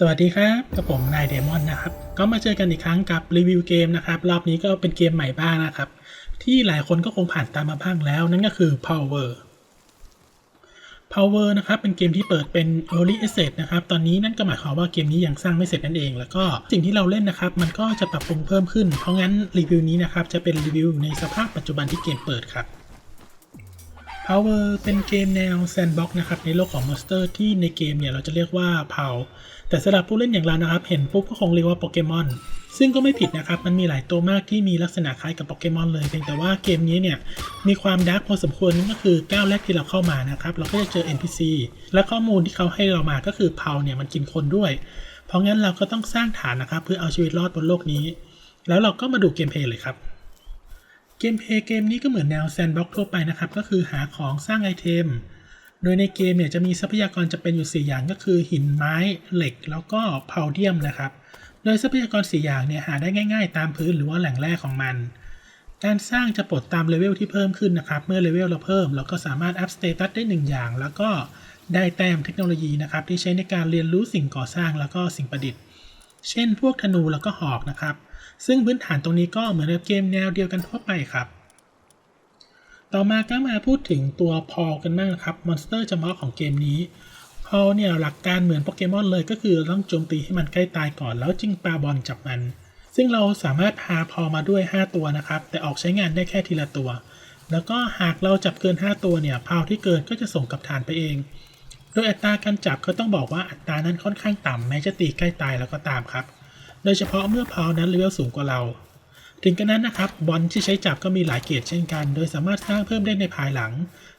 สวัสดีครับกับผมนายเดมอนนะครับ ก็มาเจอกันอีกครั้งกับรีวิวเกมนะครับ รอบนี้ก็เป็นเกมใหม่บ้างนะครับ ที่หลายคนก็คงผ่านตามมาบ้างแล้วนั่นก็คือ Power Power นะครับ เป็นเกมที่เปิดเป็น Early Access นะครับ ตอนนี้นั่นก็หมายความว่าเกมนี้ยังสร้างไม่เสร็จนั่นเอง แล้วก็สิ่งที่เราเล่นนะครับ มันก็จะปรับปรุงเพิ่มขึ้น เพราะงั้นรีวิวนี้นะครับจะเป็นรีวิวในสภาพปัจจุบันที่เกมเปิดครับ Power เป็นเกมแนว Sandbox นะครับในโลกของ Monster ที่ในเกมเนี่ยเราจะเรียกว่า POW แต่สำหรับผู้เล่นอย่างเรานะครับ เห็นปุ๊บก็คงเรียกว่าโปเกมอนซึ่งก็ไม่ผิดนะครับ มันมีหลายตัวมากที่มีลักษณะคล้ายกับโปเกมอนเลย เพียงแต่ว่าเกมนี้เนี่ย มีความดาร์กพอสมควรนั่นก็คือก้าวแรกที่เราเข้ามานะครับ เราก็จะเจอ NPC และข้อมูลที่เขาให้เรามาก็คือเพาเนี่ยมันกินคนด้วย เพราะงั้นเราก็ต้องสร้างฐานนะครับ เพื่อเอาชีวิตรอดบนโลกนี้ แล้วเราก็มาดูเกมเพลย์เลยครับ เกมเพย์เกมนี้ก็เหมือนแนวแซนด์บ็อกทั่วไปนะครับ ก็คือหาของสร้างไอเทม โดยในเกมเนี่ยจะมีทรัพยากรจะเป็นอยู่ 4 อย่างก็คือหินไม้เหล็ก แล้วก็พาวเดียมนะครับ โดยทรัพยากร 4 อย่างเนี่ยหาได้ง่าย ๆ ตามพื้นหรือว่าแหล่งแร่ของมัน การสร้างจะปลดตามเลเวลที่เพิ่มขึ้นนะครับ เมื่อเลเวลเราเพิ่มเราก็สามารถอัพสเตตัสได้ 1 อย่าง แล้วก็ได้แต้มเทคโนโลยีนะครับที่ใช้ในการเรียนรู้สิ่งก่อสร้างแล้วก็สิ่งประดิษฐ์ เช่นพวกธนูแล้วก็หอกนะครับ ซึ่งพื้นฐานตรงนี้ก็เหมือนกับเกมแนวเดียวกันทั่วไปครับ ต่อมาก็มาพูดถึงตัวพอลกันบ้างนะครับมอนสเตอร์จำเพาะของเกมนี้พอลเนี่ยหลักการเหมือนโปเกมอนเลยก็คือต้องโจมตีให้มันใกล้ตายก่อนแล้วจึงปาบอลจับมัน ซึ่งเราสามารถพาพอลมาด้วย 5 ตัวนะครับ แต่ออกใช้งานได้แค่ทีละตัว แล้วก็หากเราจับเกิน 5 ตัวเนี่ยพาวที่เกินก็จะส่งกับฐานไปเอง โดยอัตราการจับก็ต้องบอกว่าอัตรานั้นค่อนข้างต่ำแม้จะตีใกล้ตายแล้วก็ตามครับ โดยเฉพาะเมื่อพาวนั้นเลเวลสูงกว่าเรา ถึงกระนั้นนะครับบอลที่ใช้จับก็มีหลายเกรดเช่นกัน โดยสามารถสร้างเพิ่มได้ในภายหลัง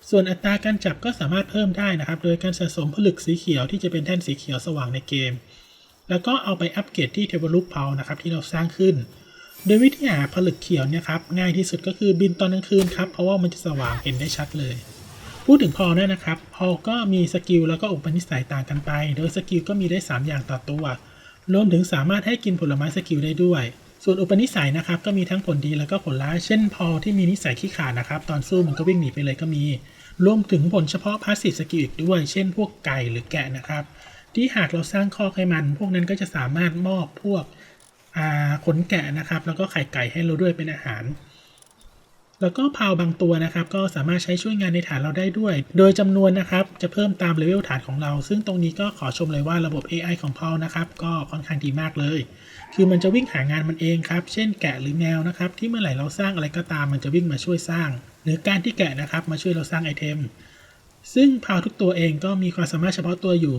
ส่วนอัตราการจับก็สามารถเพิ่มได้นะครับ โดยการสะสมผลึกสีเขียวที่จะเป็นแท่นสีเขียวสว่างในเกม แล้วก็เอาไปอัปเกรดที่เทเบิลลูกเพานะครับที่เราสร้างขึ้นโดยวิธีหาผลึกเขียวเนี่ยครับง่ายที่สุดก็คือบินตอนกลางคืนครับเพราะว่ามันจะสว่างเห็นได้ชัดเลย พูดถึงพอลเนี่ยนะครับ พอลก็มีสกิลแล้วก็อุปนิสัยต่างกันไป โดยสกิลก็มีได้ 3 อย่างต่อตัว รวมถึงสามารถให้กินผลไม้สกิลได้ด้วย ส่วนอุปนิสัยนะครับก็มีทั้งผลดีแล้วก็ผลร้าย เช่นพอลที่มีนิสัยขี้ขลาดนะครับ ตอนสู้มันก็วิ่งหนีไปเลยก็มี รวมถึงผลเฉพาะพาสซีฟสกิลอีกด้วย เช่น พวกไก่หรือแกะนะครับ ที่หากเราสร้างคอกให้มัน พวกนั้นก็จะสามารถมอบพวกขนแกะนะครับ แล้วก็ไข่ไก่ให้เราด้วยเป็นอาหาร แล้วก็พาวบางตัวนะครับก็สามารถใช้ช่วยงานในฐานเราได้ด้วย โดยจำนวนนะครับจะเพิ่มตามเลเวลฐานของเรา ซึ่งตรงนี้ก็ขอชมเลยว่าระบบ AI ของพาวนะครับก็ค่อนข้างดีมากเลย คือมันจะวิ่งหางานมันเองครับ เช่นแกะหรือแมวนะครับที่เมื่อไหร่เราสร้างอะไรก็ตามมันจะวิ่งมาช่วยสร้าง หรือการที่แกะนะครับมาช่วยเราสร้างไอเทมซึ่งพาวทุกตัวเองก็มีความสามารถเฉพาะตัวอยู่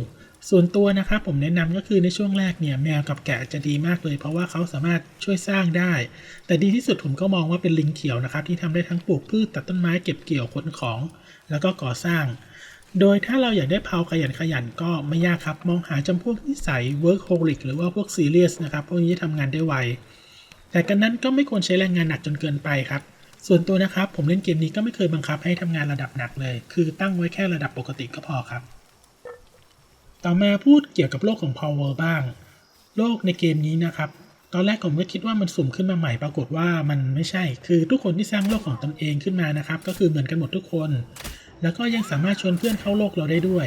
ส่วนตัวนะครับผมแนะนำก็คือในช่วงแรกเนี่ยแมวกับแกะจะดีมากเลย เพราะว่าเขาสามารถช่วยสร้างได้ แต่ดีที่สุดผมก็มองว่าเป็นลิงเขียวนะครับ ที่ทำได้ทั้งปลูกพืชตัดต้นไม้เก็บเกี่ยวขนของ แล้วก็ก่อสร้าง โดยถ้าเราอยากได้พาวขยันขยันก็ไม่ยากครับ มองหาจำพวกนิสัย workaholic หรือว่าพวก serious นะครับพวกนี้จะทำงานได้ไวแต่กันนั้นก็ไม่ควรใช้แรงงานหนักจนเกินไปครับส่วนตัวนะครับผมเล่นเกมนี้ก็ไม่เคยบังคับให้ทำงานระดับหนักเลย คือตั้งไว้แค่ระดับปกติก็พอครับ ต่อมาพูดเกี่ยวกับโลกของ Power บ้าง โลกในเกมนี้นะครับ ตอนแรกผมก็คิดว่ามันสุ่มขึ้นมาใหม่ปรากฏว่ามันไม่ใช่ คือทุกคนที่สร้างโลกของตนเองขึ้นมานะครับ ก็คือเหมือนกันหมดทุกคน แล้วก็ยังสามารถชวนเพื่อนเข้าโลกเราได้ด้วย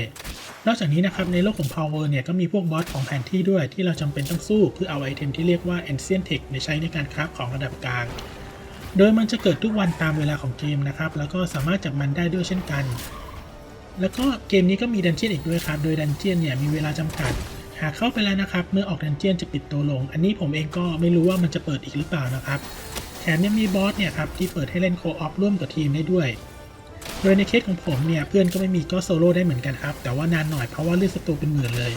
นอกจากนี้นะครับในโลกของ Power เนี่ยก็มีพวกบอสของแผนที่ด้วยที่เราจำเป็นต้องสู้เพื่อเอาไอเทมที่เรียกว่า Ancient Tech ในใช้ในการคราฟของระดับกลาง โดยมันจะเกิดทุกวันตามเวลาของเกมนะครับแล้วก็สามารถจับมันได้ด้วยเช่นกัน แล้วก็เกมนี้ก็มีดันเจียนอีกด้วยครับ โดยดันเจียนเนี่ยมีเวลาจำกัด หากเข้าไปแล้วนะครับ เมื่อออกดันเจียนจะปิดตัวลง อันนี้ผมเองก็ไม่รู้ว่ามันจะเปิดอีกหรือเปล่านะครับ แถมยังมีบอสเนี่ยครับที่เปิดให้เล่นโคออฟร่วมกับทีมได้ด้วย โดยในเคสของผมเนี่ยเพื่อนก็ไม่มีก็โซโล่ได้เหมือนกันครับ แต่ว่านานหน่อยเพราะว่าเลือดศัตรูเป็นหมื่นเลย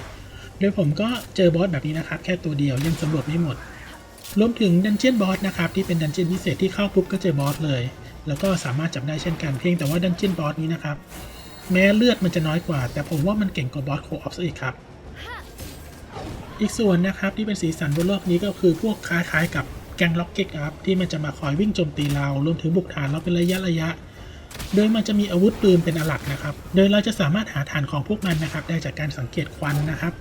โดยผมก็เจอบอสแบบนี้นะครับ แค่ตัวเดียวยังสำรวจไม่หมด รวมถึงดันเจียนบอสนะครับที่เป็นดันเจียนพิเศษที่เข้าปุ๊บก็เจอบอสเลย แล้วก็สามารถจับได้เช่นกันเพียงแต่ว่าดันเจียนบอสนี้นะครับ แม้เลือดมันจะน้อยกว่า แต่ผมว่ามันเก่งกว่าบอสโคออฟซะอีกครับ อีกส่วนนะครับที่เป็นสีสันบนโลกนี้ก็คือพวกคล้ายๆกับแกงล็อกเก็ตอัพที่มันจะมาคอยวิ่งโจมตีเรารวมถึงบุกฐานเราเป็นระยะระยะ โดยมันจะมีอาวุธปืนเป็นอลักนะครับ โดยเราจะสามารถหาฐานของพวกมันนะครับ ได้จากการสังเกตควันนะครับ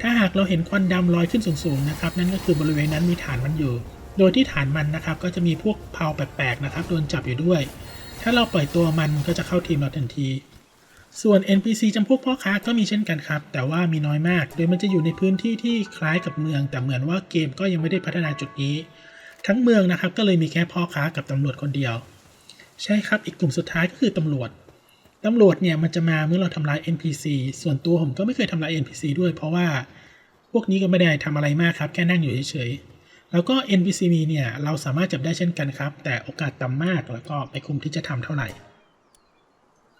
ถ้าหากเราเห็นควันดำลอยขึ้นสูงๆนะครับ นั่นก็คือบริเวณนั้นมีฐานมันอยู่ โดยที่ฐานมันนะครับก็จะมีพวกเพาแปลกๆนะครับโดนจับอยู่ด้วย ถ้าเราปล่อยตัวมันก็จะเข้าทีมเราทันที ส่วน NPC จำพวกพ่อค้าก็มีเช่นกันครับ แต่ว่ามีน้อยมาก โดยมันจะอยู่ในพื้นที่ที่คล้ายกับเมือง แต่เหมือนว่าเกมก็ยังไม่ได้พัฒนาจุดนี้ ทั้งเมืองนะครับก็เลยมีแค่พ่อค้ากับตำรวจคนเดียว ใช่ครับ อีกกลุ่มสุดท้ายก็คือตำรวจตำรวจเนี่ยมันจะมาเมื่อเราทำร้าย NPC ส่วนตัวผมก็ไม่เคยทำร้าย NPC ด้วย เพราะว่าพวกนี้ก็ไม่ได้ทำอะไรมากครับ แค่นั่งอยู่เฉยๆ แล้วก็ NPC มีเนี่ยเราสามารถจับได้เช่นกันครับ แต่โอกาสต่ำมากแล้วก็ไม่คุ้มที่จะทำเท่าไหร่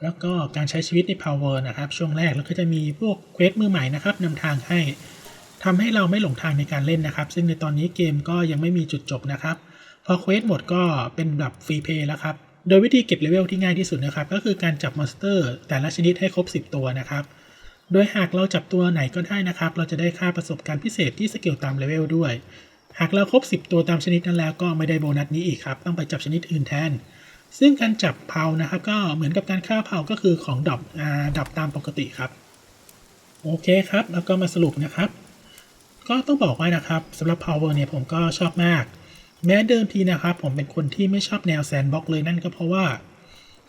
แล้วก็การใช้ชีวิตใน Power นะครับ ช่วงแรกแล้วก็จะมีพวกเควสมือใหม่นะครับนำทางให้ทำให้เราไม่หลงทางในการเล่นนะครับ ซึ่งในตอนนี้เกมก็ยังไม่มีจุดจบนะครับ พอเควสหมดก็เป็นแบบฟรีเพย์แล้วครับ โดยวิธีเก็บเลเวลที่ง่ายที่สุดนะครับ ก็คือการจับมอนสเตอร์ แต่ละชนิดให้ครบ 10 ตัวนะครับ โดยหากเราจับตัวไหนก็ได้นะครับ เราจะได้ค่าประสบการณ์พิเศษที่สเกลตามเลเวลด้วย หากเราครบ 10 ตัวตามชนิดนั้นแล้วก็ไม่ได้โบนัสนี้อีกครับ ต้องไปจับชนิดอื่นแทน ซึ่งการจับเพานะครับ ก็เหมือนกับการฆ่าเพาก็คือของดรอปอ่าดรอปตามปกติครับ โอเคครับ แล้วก็มาสรุปนะครับ ก็ต้องบอกว่านะครับสำหรับ Power เนี่ยผมก็ชอบมาก แม้เดิมทีนะครับ ผมเป็นคนที่ไม่ชอบแนวแซนบ็อกเลยนั่นก็เพราะว่า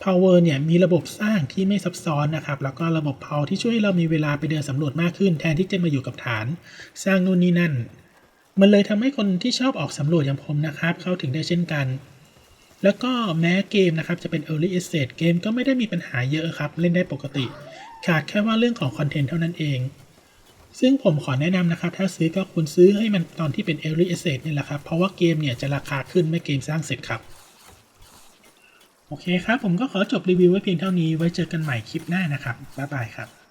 Power เนี่ยมีระบบสร้างที่ไม่ซับซ้อนนะครับ แล้วก็ระบบ p o w ที่ช่วยให้เรามีเวลาไปเดินสำรวจมากขึ้น แทนที่จะมาอยู่กับฐาน สร้างนู่นนี่นั่นมันเลยทำให้คนที่ชอบออกสำรวจอย่างผมนะครับ เข้าถึงได้เช่นกัน แล้วก็แม้เกมนะครับจะเป็น Early Access เกมก็ไม่ได้มีปัญหาเยอะครับ เล่นได้ปกติ ขาดแค่ว่าเรื่องของคอนเทนต์เท่านั้นเอง ซึ่งผมขอแนะนำนะครับ ถ้าซื้อก็ควรซื้อให้มันตอนที่เป็น Early Access นี่แหละครับ เพราะว่าเกมเนี่ยจะราคาขึ้นเมื่อเกมสร้างเสร็จครับ โอเคครับ ผมก็ขอจบรีวิวไว้เพียงเท่านี้ไว้เจอกันใหม่คลิปหน้านะครับบ๊ายบายครับ